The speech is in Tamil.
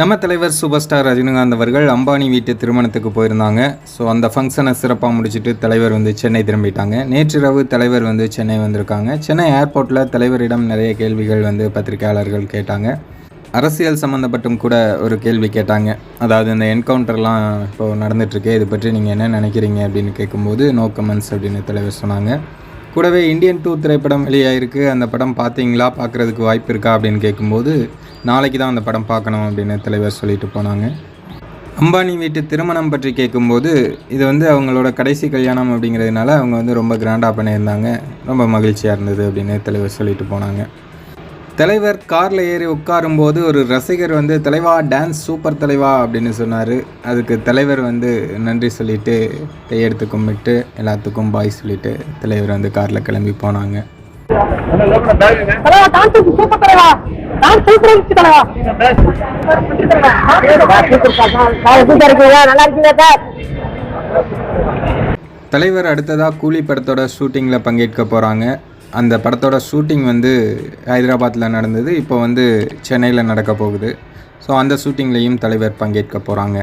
நம்ம தலைவர் சூப்பர் ஸ்டார் ரஜினிகாந்த் அவர்கள் அம்பானி வீட்டு திருமணத்துக்கு போயிருந்தாங்க. ஸோ அந்த ஃபங்க்ஷனை சிறப்பாக முடிச்சுட்டு தலைவர் வந்து சென்னை திரும்பிட்டாங்க. நேற்றிரவு தலைவர் வந்து சென்னை வந்திருக்காங்க. சென்னை ஏர்போர்ட்டில் தலைவரிடம் நிறைய கேள்விகள் வந்து பத்திரிகையாளர்கள் கேட்டாங்க. அரசியல் சம்மந்தப்பட்டும் கூட ஒரு கேள்வி கேட்டாங்க. அதாவது இந்த என்கவுண்டர்லாம் இப்போது நடந்துட்டுருக்கு. இது பற்றி நீங்கள் என்ன நினைக்கிறீங்க அப்படின்னு கேட்கும்போது நோ கமெண்ட்ஸ் அப்படின்னு தலைவர் சொன்னாங்க. கூடவே இந்தியன் டூ திரைப்படம் வெளியாயிருக்கு. அந்த படம் பார்த்தீங்களா? பார்க்குறதுக்கு வாய்ப்பு இருக்கா? அப்படின்னு கேட்கும்போது நாளைக்கு தான் அந்த படம் பார்க்கணும் அப்படின்னு தலைவர் சொல்லிட்டு போனாங்க. அம்பானி வீட்டு திருமணம் பற்றி கேட்கும்போது இது வந்து அவங்களோட கடைசி கல்யாணம் அப்படிங்கிறதுனால அவங்க வந்து ரொம்ப கிராண்டாக பண்ணியிருந்தாங்க. ரொம்ப மகிழ்ச்சியாக இருந்தது அப்படின்னு தலைவர் சொல்லிட்டு போனாங்க. தலைவர் காரில் ஏறி உட்காரும்போது ஒரு ரசிகர் வந்து தலைவா டான்ஸ் சூப்பர் தலைவா அப்படின்னு சொன்னார். அதுக்கு தலைவர் வந்து நன்றி சொல்லிட்டு கையெடுத்து கும்பிட்டு எல்லாத்துக்கும் பாய் சொல்லிட்டு தலைவர் வந்து காரில் கிளம்பி போனாங்க. டான்ஸ் சூப்பர் இருந்துச்சு தலைவா நல்லா இருக்கீங்க சார்? தலைவர் அடுத்ததாக கூலி படத்தோட ஷூட்டிங்கில் பங்கேற்க போகிறாங்க அந்த படத்தோட ஷூட்டிங் வந்து ஹைதராபாத்தில் நடந்தது. இப்போ வந்து சென்னையில் நடக்க போகுது. ஸோ அந்த ஷூட்டிங்லேயும் தலைவர் பங்கேற்க போகிறாங்க